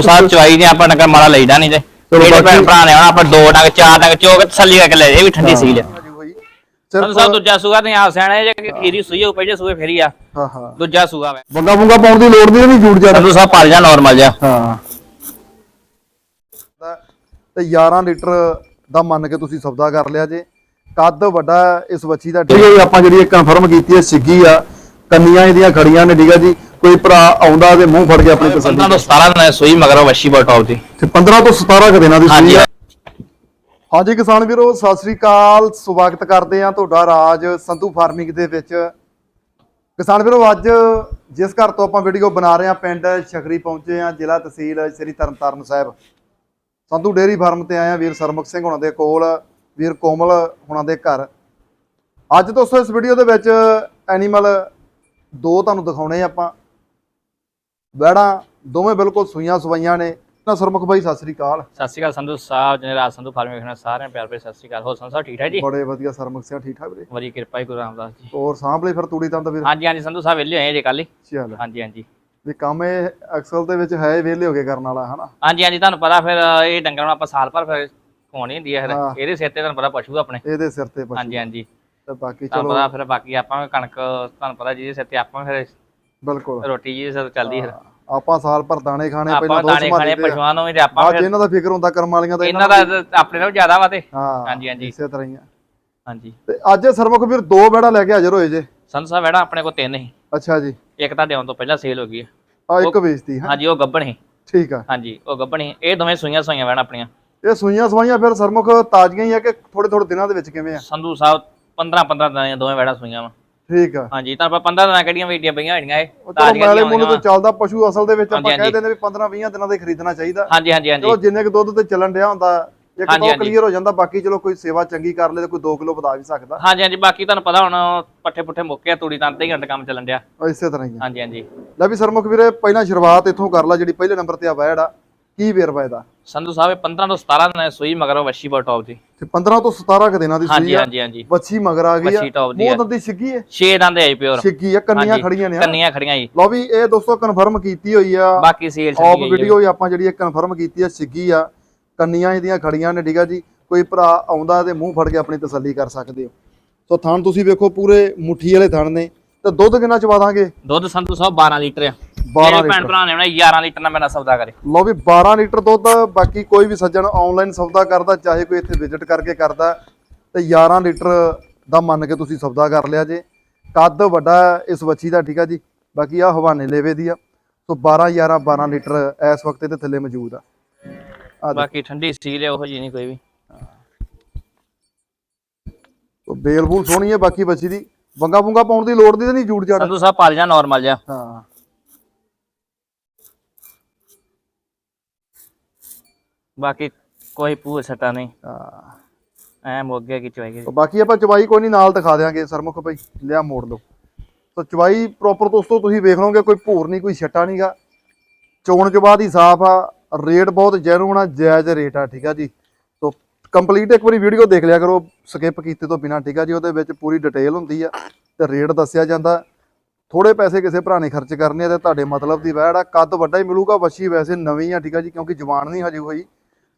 ਸਾਥ ਚਵਾਈ ਨੇ ਆਪਾਂ ਨਕਰ ਮਾਰਾ ਲਈਦਾ ਨਹੀਂ ਤੇ। ਚਲੋ ਮੇਰੇ ਬਾਕੀ- ਭੈਣ ਭਰਾ ਨੇ ਆਉਣਾ ਆਪਾਂ ਦੋ ਡੰਗ ਚਾਰ ਡੰਗ ਚੋਕ ਤਸੱਲੀ ਕਰਕੇ ਲੈ ਇਹ ਵੀ ਠੰਡੀ ਸੀ ਲੈ ਸਿਰਫ ਸਭ ਦੂਜਾ ਸੂਗਾ ਤੇ ਆ ਸਿਆਣਾ ਜੇ ਖੀਰੀ ਸੂਈ ਹੋ ਪਹਿਲੇ ਸੂਏ ਫੇਰੀ ਆ। ਹਾਂ ਹਾਂ। ਦੂਜਾ ਸੂਗਾ ਵੇ। ਬੰਗਾ ਬੁੰਗਾ ਪਾਉਣ ਦੀ ਲੋੜ ਨਹੀਂ ਨਹੀਂ ਜੂੜ ਜਾ। ਸੰਧੂ ਸਾਹਿਬ ਪਲ ਜਾ ਨਾਰਮਲ ਜਾ ਹਾਂ। ਤੇ 11 ਲੀਟਰ ਦਾ ਮੰਨ ਕੇ ਤੁਸੀਂ ਸੌਦਾ ਕਰ ਲਿਆ ਜੇ। ਕੱਦ ਵੱਡਾ ਇਸ ਬੱਚੀ ਦਾ ਠੀਕ ਹੈ ਜੀ ਆਪਾਂ ਜਿਹੜੀ ਇਹ ਕਨਫਰਮ ਕੀਤੀ ਹੈ ਸਿੱਗੀ ਆ। ਕੰਨੀਆਂ ਇਹਦੀਆਂ ਖੜੀਆਂ ਨੇ ਠੀਕ ਹੈ ਜੀ। ਕੋਈ ਭਰਾ ਆਉਂਦਾ ਤੇ ਮੂੰਹ ਫੜ ਕੇ ਆਪਣੀ ਤਸੱਲੀ 15 ਤੋਂ 17 ਦਿਨ ਸੂਈ ਮਗਰ ਵੱਛੀ ਬਾ ਟੌਪ ਦੀ ਤੇ 15 ਤੋਂ 17 ਕੁ ਦਿਨਾਂ ਦੀ ਹਾਂਜੀ। ਸੂਈ ਹਾਂਜੀ ਕਿਸਾਨ ਵੀਰੋ ਸਤਿ ਸ੍ਰੀ ਅਕਾਲ। ਸਵਾਗਤ ਕਰਦੇ ਆ ਤੁਹਾਡਾ ਰਾਜ ਸੰਧੂ ਫਾਰਮਿੰਗ ਦੇ ਵਿੱਚ। ਕਿਸਾਨ ਵੀਰੋ ਅੱਜ ਜਿਸ ਘਰ ਤੋਂ ਆਪਾਂ ਵੀਡੀਓ ਬਣਾ ਰਹੇ ਆ ਪਿੰਡ ਸ਼ਖਰੀ ਪਹੁੰਚੇ ਆ ਜ਼ਿਲ੍ਹਾ ਤਹਿਸੀਲ ਸ੍ਰੀ ਤਰਨਤਾਰਨ ਸਾਹਿਬ। ਸੰਧੂ ਡੇਰੀ ਫਾਰਮ ਤੇ ਆਏ ਆ ਵੀਰ ਸਰਮੁਖ ਸਿੰਘ ਹੁਣਾਂ ਦੇ ਕੋਲ ਵੀਰ ਕੋਮਲ ਹੁਣਾਂ ਦੇ ਘਰ। ਅੱਜ ਦੋਸਤੋ ਇਸ ਵੀਡੀਓ ਦੇ ਵਿੱਚ ਐਨੀਮਲ ਦੋ ਤੁਹਾਨੂੰ ਦਿਖਾਉਣੇ ਆਪਾਂ। ਵੈੜਾਂ ਦੋਵੇਂ ਬਿਲਕੁਲ ਸੂਈਆਂ ਸਵਾਈਆਂ ਨੇ। ਨਾ ਸਰਮੁਖ ਬਾਈ ਸਤਿ ਸ੍ਰੀ ਅਕਾਲ। ਸਤਿ ਸ਼੍ਰੀ ਅਕਾਲ ਸੰਧੂ ਸਾਹਿਬ ਜਨੇ ਰਾਜ ਸੰਧੂ ਫਾਰਮ ਵੇਖਣਾ ਸਾਰਿਆਂ ਪਿਆਰ ਭਰੀ ਸਤਿ ਸ਼੍ਰੀ ਅਕਾਲ। ਹੋ ਸੰਧੂ ਸਾਹਿਬ ਠੀਕ ਠਾਕ ਜੀ? ਬੜੇ ਵਧੀਆ ਸਰਮੁਖ ਸਿੰਘ ਠੀਕ ਠਾਕ ਵੀਰੇ? ਬੜੀ ਕਿਰਪਾ ਹੈ ਗੁਰੂ ਰਾਮਦਾਸ ਜੀ। ਹੋਰ ਸਾਂਭਲੇ ਫਿਰ ਤੂੜੀ ਤਾਂ ਵੀਰ? ਹਾਂਜੀ ਹਾਂਜੀ ਸੰਧੂ ਸਾਹਿਬ ਵਿਹਲੇ ਹੋਏ ਜੇ ਕੱਲ ਹੀ। ਚੱਲ। ਹਾਂਜੀ ਹਾਂਜੀ। ਵੀ ਕੰਮ ਇਹ ਅਕਸਲ ਦੇ ਵਿੱਚ ਹੈ ਵਿਹਲੇ ਹੋ ਕੇ ਕਰਨ ਵਾਲਾ ਹਨਾ? ਹਾਂਜੀ ਹਾਂਜੀ ਤੁਹਾਨੂੰ ਪਤਾ ਫਿਰ ਇਹ ਡੰਗਰਾਂ ਨੂੰ ਆਪਾਂ ਸਾਲ ਭਰ ਫਿਰ ਖਵਾਉਣੀ ਹੁੰਦੀ ਹੈ ਫਿਰ। ਹਾਂ। ਇਹਦੇ ਸਿਰ ਤੇ ਤੁਹਾਨੂੰ ਪਤਾ ਪਸ਼ੂ ਆਪਣੇ। ਇਹਦੇ ਸਿਰ ਤੇ ਪਸ਼ੂ। ਹਾਂਜੀ ਹਾਂਜੀ। ਤੇ ਬਾਕੀ ਚਲੋ ਪਤਾ ਫਿਰ ਬਾਕੀ ਆਪਾਂ ਕਣਕ ਤੁਹਾਨੂੰ ਪਤਾ ਜਿਹਦੇ ਸਿਰ ਤੇ ਆਪਾਂ ਫਿਰ ਬਿਲਕੁਲ। ਰੋਟੀ ਜੀ ਸਿਰ ਚੱਲਦੀ ਫਿਰ ਆਪਾਂ ਸਾਲ ਭਰ ਦਾਣੇ ਖਾਣੇ ਪਹਿਲਾਂ ਦੋ ਦਾਣੇ ਖਾਣੇ ਪਸ਼ੂਆਂ ਨੂੰ ਵੀ ਤੇ ਆਪਾਂ ਫਿਰ ਇਹਨਾਂ ਦਾ ਫਿਕਰ ਹੁੰਦਾ ਕਰਮ ਵਾਲੀਆਂ ਦਾ ਇਹਨਾਂ ਦਾ ਆਪਣੇ ਨਾਲੋਂ ਜ਼ਿਆਦਾ ਵਾ ਤੇ। ਹਾਂਜੀ, ਹਾਂਜੀ। ਇਸੇ ਤਰ੍ਹਾਂ ਹੀ ਆ। ਹਾਂਜੀ। ਤੇ ਅੱਜ ਸਰਮੁਖ ਵੀਰ ਦੋ ਬੈੜਾ ਲੈ ਕੇ ਹਾਜ਼ਰ ਹੋਏ ਜੇ। ਸਾਹਿਬ ਬੈਠਾ ਆਪਣੇ ਕੋਲ ਤਿੰਨ ਹੀ ਅੱਛਾ ਜੀ। ਇੱਕ ਤਾਂ ਦੇਉਣ ਤੋਂ ਪਹਿਲਾਂ ਸੇਲ ਹੋ ਗਈ ਆ ਇੱਕ ਵੇਚਤੀ ਹੈ? ਹਾਂਜੀ ਉਹ ਗੱਬਣ ਸੀ। ਠੀਕ ਆ। ਹਾਂਜੀ ਉਹ ਗੱਬਣ ਸੀ। ਇਹ ਦੋਵੇਂ ਸੂਈਆਂ ਸੂਈਆਂ ਬੈਣਾ ਆਪਣੀਆਂ। ਇਹ ਸੂਈਆਂ ਸਵਾਈਆਂ ਫਿਰ ਸਰਮੁਖ ਤਾਜ਼ੀਆਂ ਹੀ ਆ ਕਿ ਥੋੜੇ ਥੋੜੇ ਦਿਨਾਂ ਦੇ ਵਿੱਚ ਕਿਵੇਂ ਆ? ਸੰਧੂ ਸਾਹਿਬ 15 15 ਦਿਨਾਂ ਦੀਆਂ ਦੋਵੇਂ ਬੈਣਾ ਸੂਈਆਂ ਵਾ। ਠੀਕ ਆ। ਹਾਂਜੀ ਤਾਂ ਆਪਾਂ 15 ਦਿਨਾਂ ਕਿਹੜੀਆਂ ਵੀਡੀਓ ਪਈਆਂ ਹੋਈਆਂ ਇਹ? ਤਾਜ਼ੀਆਂ ਦੀਆਂ ਮੁੱਲ ਤੋਂ ਚੱਲਦਾ ਪਸ਼ੂ ਅਸਲ ਦੇ ਵਿੱਚ ਆਪਾਂ ਹਾਂਜੀ, ਕਹਿ ਦਿੰਦੇ ਵੀ 15 20 ਦਿਨਾਂ ਦੇ ਖਰੀਦਣਾ ਚਾਹੀਦਾ। ਹਾਂਜੀ ਹਾਂਜੀ ਹਾਂਜੀ। ਚਲੋ ਜਿੰਨੇ ਕੁ ਦੁੱਧ ਤੇ ਚੱਲਣ ਡਿਆ ਹੁੰਦਾ ਇੱਕ ਤਾਂ। ਕਲੀਅਰ ਹੋ ਜਾਂਦਾ ਬਾਕੀ ਚਲੋ ਕੋਈ ਸੇਵਾ ਚੰਗੀ ਕਰ ਲੇ ਤੇ ਕੋਈ 2 ਕਿਲੋ ਵਧਾ ਵੀ ਸਕਦਾ। ਹਾਂਜੀ ਹਾਂਜੀ ਬਾਕੀ ਤੁਹਾਨੂੰ ਪਤਾ ਹੁਣ ਪੱਠੇ ਪੁੱਠੇ ਮੁੱਕੇ ਆ ਤੂੜੀ ਤਾਂ ਅੱਧੇ ਘੰਟੇ ਕੰਮ ਚੱਲਣ ਡਿਆ। ਇਸੇ ਤਰ੍ਹਾਂ ਹੀ ਹਾਂਜੀ ਹਾਂਜੀ। ਲੈ ਵੀ ਸਰਮੁਖ ਵੀਰੇ ਪਹਿਲਾਂ ਸ਼ੁਰੂਆਤ ਇੱਥੋਂ ਕਰ ਲਾ ਜਿਹੜੀ ਪਹਿਲੇ ਨੰਬਰ ਤੇ ਆ ਵੈੜ ਆ। ਕੀ ਵੇਰਵਾ ਇਹਦਾ? ਸੰਧੂ ਸਾਹਿਬ ਇਹ 15 ਤੋਂ 17 ਦਿਨਾਂ ਦੀ ਸੂਈ ਮਗਰ ਵੱਛੀ ਬਾ ਟੌਪ ਦੀ ਤੇ 15 ਤੋਂ 17 ਕ ਦਿਨਾਂ ਦੀ ਹਾਂਜੀ ਸੂਈ ਆ। ਹਾਂਜੀ ਹਾਂਜੀ। ਵੱਛੀ ਮਗਰ ਆ ਗਈ ਆ। ਵੱਛੀ top ਦੀ ਮੂੰਹ ਆ। ਦੰਦੀ ਛਿੱਗੀ ਹੈ ਛੇ ਦੰਦ ਆਈ ਪਿਓਰ। ਛਿੱਗੀ ਆ ਕੰਨੀਆਂ ਖੜੀਆਂ ਨੇ ਆ। ਕੰਨੀਆਂ ਖੜੀਆਂ ਜੀ। ਲਓ ਵੀ ਇਹ ਦੋਸਤੋ ਕਨਫਰਮ ਕੀਤੀ ਹੋਈ ਆ। ਬਾਕੀ ਸੇਲ ਆਪ ਵੀਡੀਓ ਹੀ ਆਪਾਂ ਜਿਹੜੀ ਕਨਫਰਮ ਕੀਤੀ ਆ ਛਿੱਗੀ ਆ। ਕੰਨੀਆਂ ਇਹਦੀਆਂ ਖੜੀਆਂ ਨੇ ਠੀਕ ਆ ਜੀ। ਕੋਈ ਭਰਾ ਆਉਂਦਾ ਤੇ ਮੂੰਹ ਫੜ ਕੇ ਆਪਣੀ ਤਸੱਲੀ ਕਰ ਸਕਦੇ ਹੋ। ਸੋ ਥਣ ਤੁਸੀਂ ਵੇਖੋ ਪੂਰੇ ਮੁੱਠੀ ਵਾਲੇ ਥਣ ਨੇ। ਤੇ ਦੁੱਧ ਕਿੰਨਾ ਚਵਾ ਦਾਂਗੇ? ਦੁੱਧ ਸੰਧੂ ਸਾਹਿਬ 12 ਲੀਟਰ ਆ। 12 ਮੇਰੇ ਭੈਣ ਲੀਟਰ। ਭਰਾ ਨੇ ਬਣਾਇਆ 11 ਲੀਟਰ ਨਾਲ ਮੇਰਾ ਸੌਦਾ ਕਰੇ। ਲਓ ਵੀ 12 ਲੀਟਰ ਦੁੱਧ ਬਾਕੀ ਕੋਈ ਵੀ ਸੱਜਣ ਆਨਲਾਈਨ ਸੌਦਾ ਕਰਦਾ ਚਾਹੇ ਕੋਈ ਇੱਥੇ ਵਿਜ਼ਿਟ ਕਰਕੇ ਕਰਦਾ ਤੇ 11 ਲੀਟਰ ਦਾ ਮੰਨ ਕੇ ਤੁਸੀਂ ਸੌਦਾ ਕਰ ਲਿਆ ਜੇ। ਕੱਦ ਵੱਡਾ ਇਸ ਬੱਚੀ ਦਾ ਠੀਕ ਆ ਜੀ? ਬਾਕੀ ਆ ਹਵਾਨੇ ਲੈਵੇ ਦੀ ਆ। ਸੋ 12 11 12 ਲੀਟਰ ਇਸ ਵਕਤ ਇਹਦੇ ਥੱਲੇ ਮੌਜੂਦ ਆ। ਬਾਕੀ ਠੰਡੀ ਸੀਲ ਹੈ ਉਹੋ ਜੀ ਨਹੀਂ ਕੋਈ ਵੀ। ਸੋ ਬੇਲ ਬੂਲ ਸੋਹਣੀ ਹੈ ਬਾਕੀ ਬੱਚੀ ਦੀ। ਵੰਗਾ ਵੁੰਗਾ ਪਾਉਣ ਦੀ ਲੋੜ ਦੀ ਤਾਂ ਨਹੀਂ ਜੂੜ ਜੜ ਸੰਧੂ ਸਾਹਿਬ ਪਲ ਜਾ ਨਾਰਮਲ ਜਾ ਹਾਂ। ਬਾਕੀ ਕੋਈ ਪੂਰ ਸਟਾ ਨਹੀਂ। ਹਾਂ। ਐ ਮੋਗੇ ਕੀ ਚਵਾਈ ਸੋ ਬਾਕੀ ਆਪਾਂ ਚਵਾਈ ਕੋਈ ਨਹੀਂ ਨਾਲ ਦਿਖਾ ਦਿਆਂਗੇ ਸਰਮੁਖ ਭਾਈ ਲਿਆ ਮੋੜ ਲਓ। ਸੋ ਚਵਾਈ ਪ੍ਰੋਪਰ ਦੋਸਤੋ ਤੁਸੀਂ ਵੇਖ ਲਓਗੇ ਕੋਈ ਭੂਰ ਨਹੀਂ ਕੋਈ ਛੱਟਾ ਨਹੀਂਗਾ ਚੋਣ ਚਵਾ ਦੀ ਸਾਫ਼ ਆ ਰੇਟ ਬਹੁਤ ਜੈਨੂਨ ਆ ਜਾਇਜ਼ ਰੇਟ ਆ ਠੀਕ ਆ ਜੀ। ਸੋ ਕੰਪਲੀਟ ਇੱਕ ਵਾਰੀ ਵੀਡੀਓ ਦੇਖ ਲਿਆ ਕਰੋ ਸਕਿਪ ਕੀਤੇ ਤੋਂ ਬਿਨਾ ਠੀਕ ਆ ਜੀ। ਉਹਦੇ ਵਿੱਚ ਪੂਰੀ ਡਿਟੇਲ ਹੁੰਦੀ ਆ ਤੇ ਰੇਟ ਦੱਸਿਆ ਜਾਂਦਾ। ਥੋੜੇ ਪੈਸੇ ਕਿਸੇ ਭਰਾ ਨੇ ਖਰਚ ਕਰਨੇ ਆ ਤੇ ਤੁਹਾਡੇ ਮਤਲਬ ਦੀ ਵੈੜ ਆ। ਕੱਦ ਵੱਡਾ ਹੀ ਮਿਲੂਗਾ ਵੱਛੀ ਵੈਸੇ ਨਵੀਂ ਆ ਠੀਕ ਆ ਜੀ ਕਿਉਂਕਿ ਜਵਾਨ ਨਹੀਂ ਹਜੇ ਹੋਈ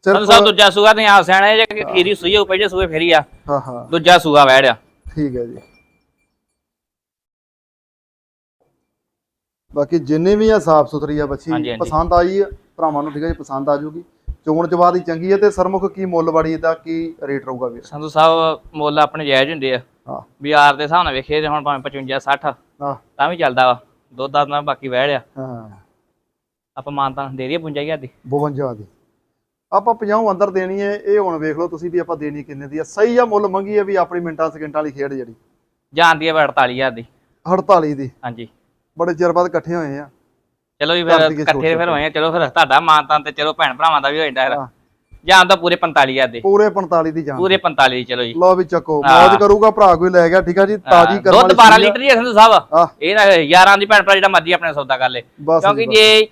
ਸਾਹਿਬ ਸਿਰਫ ਦੂਜਾ ਸੂਗਾ ਤੇ ਆ ਸਿਆਣਾ ਜੇ ਖੀਰੀ ਸੂਈ ਹੋ ਪਹਿਲੇ ਸੂਏ ਫੇਰੀ ਆ। ਹਾਂ ਹਾਂ। ਦੂਜਾ ਸੂਗਾ ਵੈੜਿਆ ਠੀਕ ਹੈ ਜੀ। ਬਾਕੀ ਜਿੰਨੇ ਵੀ ਆ ਸਾਫ਼ ਸੁਥਰੀ ਆ ਬੱਚੀ ਹਾਂਜੀ। ਪਸੰਦ ਆਈ ਆ ਭਰਾਵਾਂ ਨੂੰ ਠੀਕ ਹੈ ਜੀ ਪਸੰਦ ਆ ਜਾਊਗੀ ਚੋਣ ਚਵਾ ਦੀ ਚੰਗੀ ਹੈ ਤੇ ਸਰਮੁਖ ਕੀ ਮੁੱਲ ਵਾੜੀ ਇਹਦਾ ਕੀ ਰੇਟ ਰਹੂਗਾ ਵੀਰ? ਸੰਧੂ ਸਾਹਿਬ ਮੁੱਲ ਆਪਣੇ ਜਾਇਜ਼ ਹੁੰਦੇ ਆ। ਹਾਂ। ਬਾਜ਼ਾਰ ਦੇ ਹਿਸਾਬ ਨਾਲ ਵੇਖੀਏ ਤੇ ਹੁਣ ਭਾਵੇਂ 55 60 ਹਾਂ। ਤਾਂ ਵੀ ਚੱਲਦਾ ਵਾ। ਦੁੱਧ ਦਾ ਤਾਂ ਬਾਕੀ ਵੈੜਿਆ ਹਾਂ। ਆਪਾਂ ਮਾਨਤਾ ਦੇ ਦਈਏ 55000 ਦੀ। 52 ਦੀ। ਆਪਾਂ 50 ਅੰਦਰ ਦੇਣੀ ਹੈ ਇਹ ਹੁਣ ਵੇਖ ਲਓ ਤੁਸੀਂ ਵੀ ਆਪਾਂ ਦੇਣੀ ਕਿੰਨੇ ਦੀ ਆ। ਸਹੀ ਆ ਮੁੱਲ ਮੰਗੀ ਹੈ ਵੀ ਆਪਣੀ ਮਿੰਟਾਂ ਸਕਿੰਟਾਂ ਵਾਲੀ ਖੇਡ ਜਿਹੜੀ। ਜਾਂਦੀ ਆ 48000 ਦੀ। 48 ਦੀ। ਹਾਂਜੀ। ਬੜੇ ਚਿਰ ਬਾਅਦ ਇਕੱਠੇ ਹੋਏ ਆ। ਚਲੋ ਵੀ ਕਰ ਫਿਰ ਇਕੱਠੇ ਫਿਰ ਹੋਏ ਆ, ਚਲੋ ਫਿਰ ਤੁਹਾਡਾ ਮਾਨਤਾ ਤੇ ਚਲੋ ਭੈਣ ਭਰਾਵਾਂ ਦਾ ਵੀ ਹੋ ਜਾਂਦਾ ਹਾਂ। ਜਾਂ ਤਾਂ ਪੂਰੇ 45000 ਦੇ। ਪੂਰੇ 45 ਦੀ ਜਾਨ। ਪੂਰੇ 45 ਦੀ ਚਲੋ ਜੀ। ਲਓ ਵੀ ਚੱਕੋ। ਹਾਂ। ਮौज ਕਰੂਗਾ ਭਰਾ ਕੋਈ ਲੈ ਗਿਆ ਠੀਕ ਆ ਜੀ? ਤਾਜੀ ਕਰਨ ਦੁੱਧ ਵਾਲੀ 12 ਚੀਜ਼ ਆ। ਲੀਟਰ ਹੀ ਸੰਧੂ ਸਾਹਿਬ। ਇਹ ਨਾ 11 ਦੀ ਭੈਣ ਭਰਾ ਜਿਹੜਾ ਮਰਜ਼ੀ ਆਪਣੇ ਸੌਦਾ ਕਰ ਲੇ। ਜੀ, ਕਿਉਂਕਿ। ਜੇ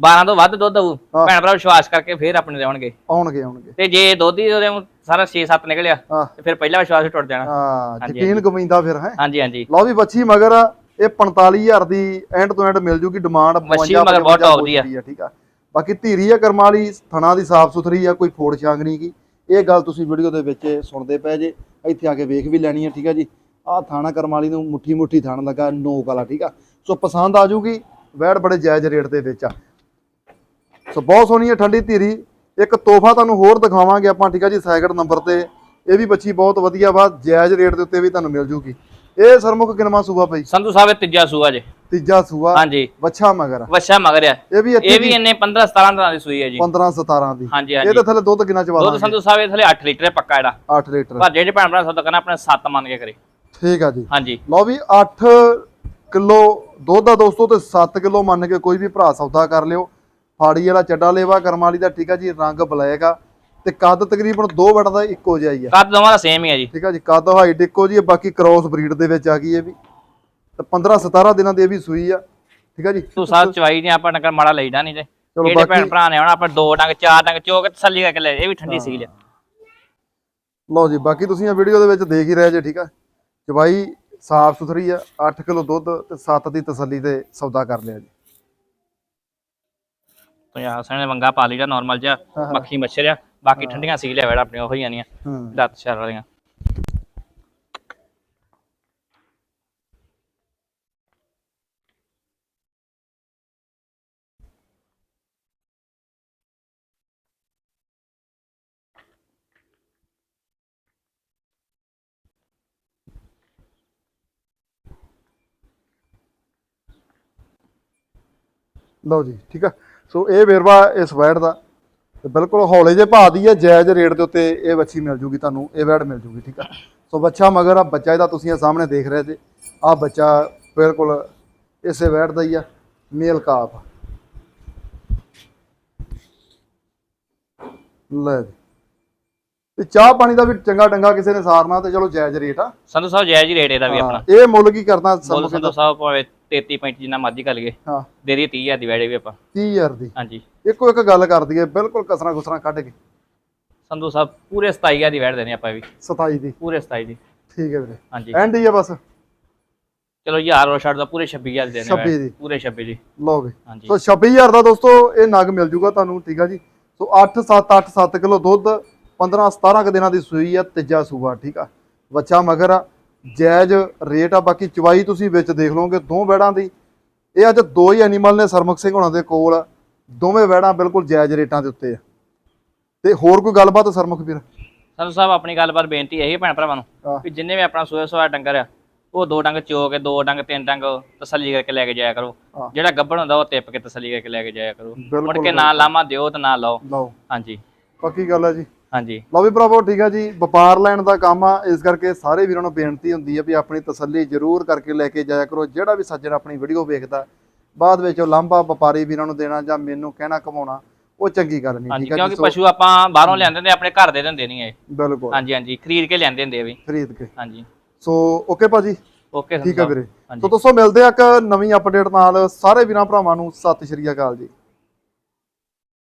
12 ਤੋਂ ਵੱਧ ਦੁੱਧ ਹਾਂ। ਭੈਣ ਭਰਾ ਵਿਸ਼ਵਾਸ ਕਰਕੇ ਫੇਰ ਆਪਣੇ ਦੇਵਣਗੇ ਆਉਣਗੇ ਆਉਣਗੇ। ਤੇ ਜੇ ਦੁੱਧ ਹੀ ਉਹਦੇ ਸਾਰਾ 6-7 ਨਿਕਲਿਆ ਹਾਂ। ਤੇ ਫਿਰ ਪਹਿਲਾ ਵਿਸ਼ਵਾਸ ਹੀ ਟੁੱਟ ਜਾਣਾ। ਹਾਂ ਹਾਂਜੀ, ਯਕੀਨ ਕਮੀਂਦਾ ਫਿਰ ਹੈ? ਹਾਂਜੀ ਹਾਂਜੀ। ਲਓ ਵੀ ਬੱਚੀ ਮਗਰ ਇਹ 45000 ਦੀ ਐਂਡ ਤੋਂ ਐਂਡ ਮਿਲ ਜੂਗੀ ਡਿਮਾਂਡ ਵੱਛੀ ਮਗਰ ਬਹੁਤ top ਦੀ ਆ। ਠੀਕ ਆ। ਬਾਕੀ ਧੀਰੀ ਆ ਕਰਮਾਂ ਵਾਲੀ ਥਣਾ ਦੀ ਸਾਫ਼ ਸੁਥਰੀ ਆ ਕੋਈ ਫੋੜ ਛਾਂਗ ਨਹੀਂ ਗੀ। ਇਹ ਗੱਲ ਤੁਸੀਂ ਵੀਡੀਓ ਦੇ ਵਿੱਚ ਸੁਣਦੇ ਪਏ ਜੇ ਇੱਥੇ ਆ ਕੇ ਵੇਖ ਵੀ ਲੈਣੀ ਆ ਠੀਕ ਆ ਜੀ। ਆਹ ਥਾਣਾ ਕਰਮਾਂ ਵਾਲੀ ਨੂੰ ਮੁੱਠੀ ਮੁੱਠੀ ਥਣ ਲੱਗਾ ਨੋਕ ਵਾਲਾ ਠੀਕ ਆ। ਸੋ ਪਸੰਦ ਆ ਜੂਗੀ ਵੈੜ ਬੜੇ ਜਾਇਜ਼ ਰੇਟ ਦੇ ਵਿੱਚ ਆ। ਸੋ ਬਹੁਤ ਸੋਹਣੀ ਹੈ ਠੰਡੀ ਧੀਰੀ। ਇੱਕ ਤੋਹਫਾ ਤੁਹਾਨੂੰ ਹੋਰ ਦਿਖਾਵਾਂਗੇ ਆਪਾਂ ਠੀਕ ਆ ਜੀ ਸੈਕਿੰਡ ਨੰਬਰ ਤੇ। ਇਹ ਵੀ ਬੱਚੀ ਬਹੁਤ ਵਧੀਆ ਵਾ ਜਾਇਜ਼ ਰੇਟ ਦੇ ਉੱਤੇ ਵੀ ਤੁਹਾਨੂੰ ਮਿਲ ਜੂਗੀ। ਇਹ ਸਰਮੁਖ ਕਿਨਮਾ ਸੂਆ ਪਈ ਸੰਧੂ ਸਾਹਿਬ ਇਹ ਤੀਜਾ ਸੂਆ ਜੇ। ਤੀਜਾ ਸੂਆ ਹਾਂਜੀ। ਵੱਛਾ ਮਗਰ ਵੱਛਾ ਮਗਰ ਆ। ਇਹ ਵੀ ਇਹ ਵੀ ਇੰਨੇ 15 17 ਦਿਨਾਂ ਦੀ ਸੂਈ ਹੈ ਜੀ। 15 17 ਦੀ। ਹਾਂਜੀ ਇਹਦੇ ਹਾਂਜੀ ਥੱਲੇ ਦੁੱਧ ਕਿੰਨਾ ਚਵਾ ਦੁੱਧ ਦਾਂਗੇ? ਸੰਧੂ ਸਾਹਿਬ ਇਹ ਥਲੇ 8 ਲੀਟਰ ਹੈ ਪੱਕਾ ਜਿਹੜਾ। 8 ਲੀਟਰ। ਪਰ ਜਿਹੜੇ ਭੈਣ ਭਰਾ ਸੌਦਾ ਕਰਨਾ ਆਪਣੇ 7 ਮੰਨ ਕੇ ਕਰੇ। ਠੀਕ ਆ ਜੀ। ਹਾਂਜੀ। ਲਓ ਵੀ 8 ਕਿਲੋ ਦੁੱਧ ਦਾ ਦੋਸਤੋ ਤੇ 7 ਕਿਲੋ ਮੰਨ ਕੇ ਕੋਈ ਵੀ ਭਰਾ ਸੌਦਾ ਕਰ ਲਿਓ। ਫਾੜੀ ਵਾਲਾ ਚੱਡਾ ਲੇਵਾ ਕਰਮ ਵਾਲੀ ਦਾ ਠੀਕ ਆ ਜੀ ਰੰਗ ਬਲੈਕ ਆ। ਤੇ ਕੱਦ ਤਕਰੀਬਨ ਦੋ ਵੜਾ ਦਾ ਇੱਕੋ ਜਿਹਾ ਹੀ ਆ। ਕੱਦ ਦੋਵਾਂ ਦਾ ਸੇਮ ਹੀ ਹੈ ਜੀ। ਠੀਕ ਆ ਜੀ ਕੱਦ ਹਾਈਟ ਇੱਕੋ ਜੀ ਆ, ਬਾਕੀ ਕ੍ਰੋਸ ਬਰੀਡ ਦੇ ਵਿੱਚ ਆ ਗਈ ਇਹ ਵੀ। ਤੇ 15 17 ਦਿਨਾਂ ਦੀ ਇਹ ਵੀ ਸੂਈ ਆ। ਠੀਕ ਆ ਜੀ ਤੂੰ ਸਾਹਿਬ ਚਵਾਈ ਨਹੀਂ ਆਪਾਂ ਨਕਰ ਮਾੜਾ ਲਈਦਾ ਨਹੀਂ ਤੇ। ਚਲੋ ਬਾਕੀ- ਭੈਣ ਭਰਾ ਨੇ ਆਉਣਾ ਆਪਾਂ ਦੋ ਡੰਗ ਚਾਰ ਡੰਗ ਚੋ ਕੇ ਤਸੱਲੀ ਕਰਕੇ ਲੈ ਇਹ ਵੀ ਠੰਡੀ ਸੀ ਲਿਆ ਲਓ ਜੀ ਬਾਕੀ ਤੁਸੀਂ ਇਹ ਵੀਡੀਓ ਦੇ ਵਿੱਚ ਦੇਖ ਹੀ ਰਹੇ ਜੇ ਠੀਕ ਆ। ਚਵਾਈ ਸਾਫ਼ ਸੁਥਰੀ ਆ 8 ਕਿਲੋ ਦੁੱਧ ਤੇ 7 ਦੀ ਤਸੱਲੀ ਤੇ ਸੌਦਾ ਕਰ ਲਿਆ ਜੀ। ਤੂੰ ਯਾਰ ਸਣੇ ਵੰਗਾ ਪਾ ਲਈਦਾ ਨਾਰਮਲ ਜਿਹਾ। ਮੱਖੀ ਮੱਛਰ ਆ। ਬਾਕੀ ਠੰਡੀਆਂ ਸੀ ਲਿਆ ਵੇੜਾ ਆਪਣੀਆਂ ਉਹ ਹੀ। ਆਣੀਆਂ ਦੱਤ ਸ਼ਰ ਵਾਲੀਆਂ। ਲਓ ਜੀ ਠੀਕ ਆ? ਸੋ ਇਹ ਵੇਰਵਾ ਇਸ ਵੈੜ ਦਾ ਤੇ ਬਿਲਕੁਲ ਹੌਲੇ ਜੇ ਭਾਅ ਦੀ ਹੈ ਜਾਇਜ਼ ਰੇਟ ਦੇ ਉੱਤੇ ਇਹ ਬੱਚੀ ਮਿਲ ਜੂਗੀ ਤੁਹਾਨੂੰ ਇਹ ਵੈੜ ਮਿਲ ਜੂਗੀ ਠੀਕ ਆ? ਸੋ ਬੱਚਾ ਮਗਰ ਆ ਬੱਚਾ ਇਹਦਾ ਤੁਸੀਂ ਇਹ ਸਾਹਮਣੇ ਦੇਖ ਰਹੇ ਜੇ ਆ ਬੱਚਾ ਬਿਲਕੁਲ ਇਸੇ ਵੈੜ ਦਾ ਹੀ ਆ ਮੇਲ ਕਾਪ। ਲੈ ਤੇ ਚਾਹ ਪਾਣੀ ਦਾ ਵੀ ਚੰਗਾ ਡੰਗਾ ਕਿਸੇ ਨੇ ਸਾਰਨਾ ਤੇ ਚਲੋ ਜਾਇਜ਼ ਰੇਟ ਆ। ਸੰਧੂ ਸਾਹਿਬ ਜਾਇਜ਼ ਰੇਟ ਇਹਦਾ ਵੀ ਆਪਣਾ। ਇਹ ਮੁੱਲ ਕੀ ਕਰਨਾ ਮੁੱਲ ਸੰਧੂ ਸਾਹਿਬ ਭਾਵੇਂ 33 35 ਜਿੰਨਾ ਮਰਜ਼ੀ ਕਰ ਲਈਏ। ਹਾਂ। ਦੇ ਦੀ 30000 ਦੀ ਵੈੜੇ ਵੀ ਆਪਾਂ। 30000 ਦੀ। ਹਾਂਜੀ। ਇੱਕੋ ਇੱਕ ਗੱਲ ਕਰ ਦਈਏ ਬਿਲਕੁਲ ਕਸਰਾਂ ਕੁਸਰਾਂ ਕੱਢ ਕੇ। ਸੰਧੂ ਸਾਹਿਬ ਪੂਰੇ 27000 ਦੀ ਵੈੜ ਦੇਣੀ ਆਪਾਂ ਵੀ। 27 ਦੀ। ਪੂਰੇ 27 ਦੀ। ਠੀਕ ਹੈ ਵੀਰੇ। ਹਾਂਜੀ। ਐਂਡ ਹੀ ਆ ਬਸ। ਚਲੋ ਯਾਰ ਉਹ ਛੱਡ ਦਾ ਪੂਰੇ 26000 ਦੀ ਦੇਣੇ 26 ਵੈੜ। ਦੀ। ਪੂਰੇ 26 ਦੀ। ਲਓ ਵੀ। ਹਾਂਜੀ। ਸੋ 26000 ਦਾ ਦੋਸਤੋ ਇਹ ਨਗ ਮਿਲ ਜੂਗਾ ਤੁਹਾਨੂੰ ਠੀਕ ਆ ਜੀ। ਸੋ 8 7 8 7 ਕਿਲੋ ਦੁੱਧ 15 17 ਕੁ ਦਿਨਾਂ ਦੀ ਸੂਈ ਆ ਤੀਜਾ ਸੂਆ ਠੀਕ ਆ। ਬੱਚਾ ਮਗਰ ਆ। ਜਾਇਜ਼ ਰੇਟ ਆ ਬਾਕੀ ਚਵਾਈ ਤੁਸੀਂ ਵਿੱਚ ਦੇਖ ਲਓਗੇ ਦੋ ਵੈੜਾਂ ਦੀ। ਇਹ ਅੱਜ ਦੋ ਹੀ ਐਨੀਮਲ ਨੇ ਸਰਮੁਖ ਸਿੰਘ ਹੋਣਾ ਦੇ ਕੋਲ। ਦੋਵੇਂ ਵੈੜਾਂ ਬਿਲਕੁਲ ਜਾਇਜ਼ ਰੇਟਾਂ ਦੇ ਉੱਤੇ ਆ। ਤੇ ਹੋਰ ਕੋਈ ਗੱਲਬਾਤ ਸਰਮੁਖ ਵੀਰ? ਸੰਧੂ ਸਾਹਿਬ ਆਪਣੀ ਗੱਲਬਾਤ ਬੇਨਤੀ ਇਹੀ ਭੈਣ ਭਰਾਵਾਂ ਨੂੰ। ਕਿ ਜਿੰਨੇ ਵੀ ਆਪਣਾ ਸੋਇਆ ਸੋਇਆ ਡੰਗਰ ਆ ਉਹ ਦੋ ਡੰਗ ਚੋ ਕੇ ਦੋ ਡੰਗ ਤਿੰਨ ਡੰਗ ਤਸੱਲੀ ਕਰਕੇ ਲੈ ਕੇ ਜਾਇਆ ਕਰੋ। ਜਿਹੜਾ ਗੱਬੜ ਹੁੰਦਾ ਉਹ ਟਿੱਪ ਕੇ ਤਸੱਲੀ ਕਰਕੇ ਲੈ ਕੇ ਜਾਇਆ ਕਰੋ। ਮੁੜ ਕੇ ਨਾ ਲਾਮਾ ਦਿਓ ਤੇ ਨਾ ਲਾਓ। ਲਓ। ਹਾਂਜੀ। ਪੱਕੀ ਗੱਲ ਹੈ ਜੀ। ਹਾਂਜੀ। ਲਓ ਵੀ ਭਰਾਵੋ ਠੀਕ ਆ ਜੀ। ਵਪਾਰ ਲੈਣ ਦਾ ਕੰਮ ਆ। ਇਸ ਕਰਕੇ ਸਾਰੇ ਵੀਰਾਂ ਨੂੰ ਬੇਨਤੀ ਹੁੰਦੀ ਹੈ ਵੀ ਆਪਣੀ ਤਸੱਲੀ ਜ਼ਰੂਰ ਕਰਕੇ ਲੈ ਕੇ ਜਾਇਆ ਕਰੋ। ਜਿਹੜਾ ਵੀ ਸੱਜਣ ਆਪਣੀ ਵੀਡੀਓ ਵੇਖਦਾ ਬਾਅਦ ਵਿੱਚ ਉਹ ਲਾਂਭਾ ਵਪਾਰੀ ਵੀਰਾਂ ਨੂੰ ਦੇਣਾ ਜਾਂ ਮੈਨੂੰ ਕਹਿਣਾ ਕਮਾਉਣਾ ਉਹ ਚੰਗੀ ਗੱਲ ਨਹੀਂ ਠੀਕ ਆ ਕਿਉਂਕਿ ਪਸ਼ੂ ਆਪਾਂ ਬਾਹਰੋਂ ਲਿਆਂਦੇ ਨੇ ਆਪਣੇ ਘਰ ਦੇ ਦਿੰਦੇ ਨਹੀਂ ਇਹ। ਬਿਲਕੁਲ। ਹਾਂਜੀ ਹਾਂਜੀ ਖਰੀਦ ਕੇ ਲਿਆਂਦੇ ਹੁੰਦੇ ਆ ਵੀ। ਖਰੀਦ ਕੇ। ਹਾਂਜੀ। ਸੋ ਓਕੇ ਭਾਜੀ? ਓਕੇ ਠੀਕ ਆ ਵੀਰੇ। ਸੋ ਦੋਸਤੋ ਮਿਲਦੇ ਆ ਇੱਕ ਨਵੀਂ ਅਪਡੇਟ ਨਾਲ। ਸਾਰੇ ਵੀਰਾਂ ਭਰਾਵਾਂ ਨੂੰ ਸਤਿ ਸ਼੍ਰੀ ਅਕਾਲ ਜੀ।